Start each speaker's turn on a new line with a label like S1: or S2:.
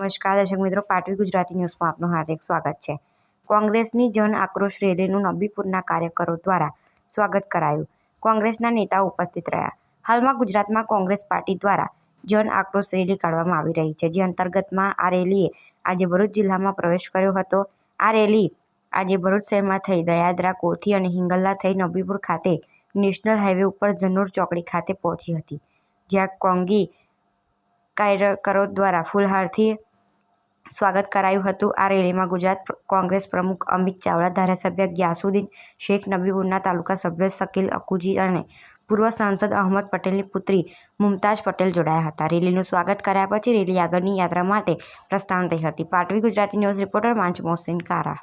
S1: નમસ્કાર, દર્શક મિત્રો. પાટવી ગુજરાતી ન્યૂઝમાં આપનું હાર્દિક સ્વાગત છે. કોંગ્રેસની જન આક્રોશ રેલીનું નબીપુરના કાર્યકરો દ્વારા સ્વાગત કરાયું. કોંગ્રેસના નેતાઓ ઉપસ્થિત રહ્યા. હાલમાં ગુજરાતમાં કોંગ્રેસ પાર્ટી દ્વારા જન આક્રોશ રેલી કાઢવામાં આવી રહી છે, જે અંતર્ગતમાં આ રેલીએ આજે ભરૂચ જિલ્લામાં પ્રવેશ કર્યો હતો. આ રેલી આજે ભરૂચ શહેરમાં થઈ દયાદરા કોઠી અને હિંગલ્લા થઈ નબીપુર ખાતે નેશનલ હાઈવે ઉપર જનોર ચોકડી ખાતે પહોંચી હતી, જ્યાં કોંગી કાર્યકરો દ્વારા ફૂલહારથી સ્વાગત કરાયું હતું. આ રેલીમાં ગુજરાત કોંગ્રેસ પ્રમુખ અમિત ચાવડા, ધારાસભ્ય ગ્યાસુદ્દીન શેખ, નબીપુરના તાલુકા સભ્ય શકીલ અકુજી અને પૂર્વ સાંસદ અહમદ પટેલની પુત્રી મુમતાજ પટેલ જોડાયા હતા. રેલીનું સ્વાગત કર્યા પછી રેલી આગળની યાત્રા માટે પ્રસ્થાન થઈ હતી. પાટવી ગુજરાતી ન્યૂઝ રિપોર્ટર માંચ મોહસિન કારા.